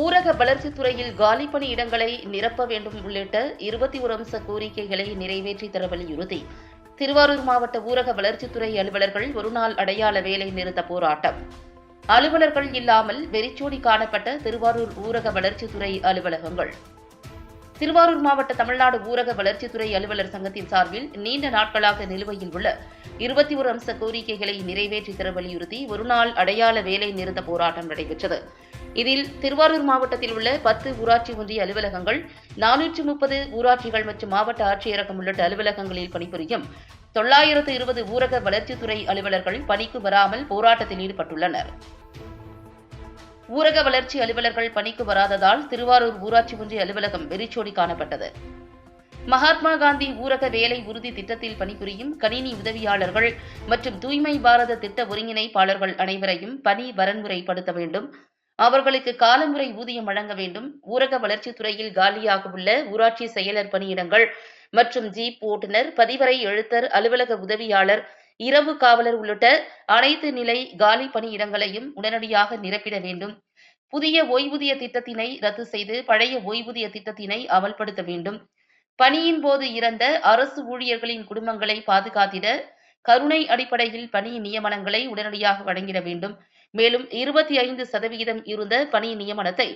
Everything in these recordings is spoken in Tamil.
ஊரக வளர்ச்சித்துறையில் காலி பணி இடங்களை நிரப்ப வேண்டும் உள்ளிட்ட இருபத்தி ஒரு அம்ச கோரிக்கைகளை நிறைவேற்றி தர வலியுறுத்தி திருவாரூர் மாவட்ட ஊரக வளர்ச்சித்துறை அலுவலர்கள் ஒருநாள் அடையாள வேலை நிறுத்த போராட்டம். அலுவலர்கள் இல்லாமல் வெறிச்சோடி காணப்பட்ட திருவாரூர் ஊரக வளர்ச்சித்துறை அலுவலகங்கள். திருவாரூர் மாவட்ட தமிழ்நாடு ஊரக வளர்ச்சித்துறை அலுவலர் சங்கத்தின் சார்பில் நீண்ட நாட்களாக நிலுவையில் உள்ள இருபத்தி ஒரு அம்ச கோரிக்கைகளை நிறைவேற்றி தர வலியுறுத்தி ஒருநாள் அடையாள வேலை நிறுத்த போராட்டம் நடைபெற்றது. இதில் திருவாரூர் மாவட்டத்தில் உள்ள பத்து ஊராட்சி ஒன்றிய அலுவலகங்கள் நானூற்று முப்பது ஊராட்சிகள் மற்றும் மாவட்ட ஆட்சியரகம் உள்ளிட்ட அலுவலகங்களில் பணிபுரியும் தொள்ளாயிரத்து இருபது ஊரக வளர்ச்சித்துறை அலுவலர்கள் பணிக்கு வராமல் போராட்டத்தில் ஈடுபட்டுள்ளனர். ஊரக வளர்ச்சி அலுவலர்கள் பணிக்கு வராததால் திருவாரூர் ஊராட்சி ஒன்றிய அலுவலகம் வெறிச்சோடி காணப்பட்டது. மகாத்மா காந்தி ஊரக வேலை உறுதி திட்டத்தில் பணிபுரியும் கணினி உதவியாளர்கள் மற்றும் தூய்மை பாரத திட்ட ஒருங்கிணைப்பாளர்கள் அனைவரையும் பணி வரன்முறைப்படுத்த வேண்டும் அவர்களுக்கு காலமுறை ஊதியம் வழங்க வேண்டும். ஊரக வளர்ச்சித் துறையில் காலியாக உள்ள ஊராட்சி செயலர் பணியிடங்கள் மற்றும் ஜீப் ஓட்டுநர் பதிவரை எழுத்தர் அலுவலக உதவியாளர் இரவு காவலர் உள்ளிட்ட அனைத்து நிலை காலி பணியிடங்களையும் உடனடியாக நிரப்பிட வேண்டும். புதிய ஓய்வூதிய திட்டத்தினை ரத்து செய்து பழைய ஓய்வூதிய திட்டத்தினை அமல்படுத்த வேண்டும். பணியின் போது இறந்த அரசு ஊழியர்களின் குடும்பங்களை பாதுகாத்திட கருணை அடிப்படையில் பணி நியமனங்களை உடனடியாக வழங்கிட வேண்டும். மேலும் இருபத்தி ஐந்து சதவிகிதம் இருந்த பணி நியமனத்தை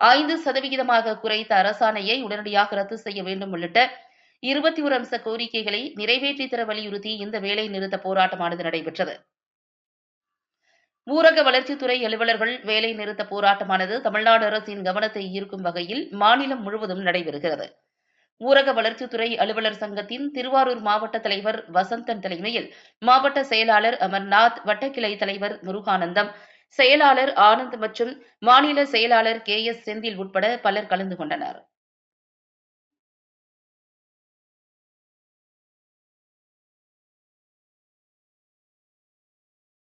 ஐந்து சதவிகிதமாக குறைத்த அரசாணையை உடனடியாக ரத்து செய்ய வேண்டும் உள்ளிட்ட இருபத்தி ஒரு அம்ச கோரிக்கைகளை நிறைவேற்றி தர வலியுறுத்தி இந்த வேலை நிறுத்த போராட்டமானது நடைபெற்றது. ஊரக வளர்ச்சித்துறை அலுவலர்கள் வேலை நிறுத்த போராட்டமானது தமிழ்நாடு அரசின் கவனத்தை ஈர்க்கும் வகையில் மாநிலம் முழுவதும் நடைபெறுகிறது. ஊரக வளர்ச்சித்துறை அலுவலர் சங்கத்தின் திருவாரூர் மாவட்ட தலைவர் வசந்தன் தலைமையில் மாவட்ட செயலாளர் அமர்நாத் வட்டக்கிளை தலைவர் முருகானந்தம் செயலாளர் ஆனந்த் மற்றும் மாநில செயலாளர் கே எஸ் செந்தில் உட்பட பலர் கலந்து கொண்டனர்.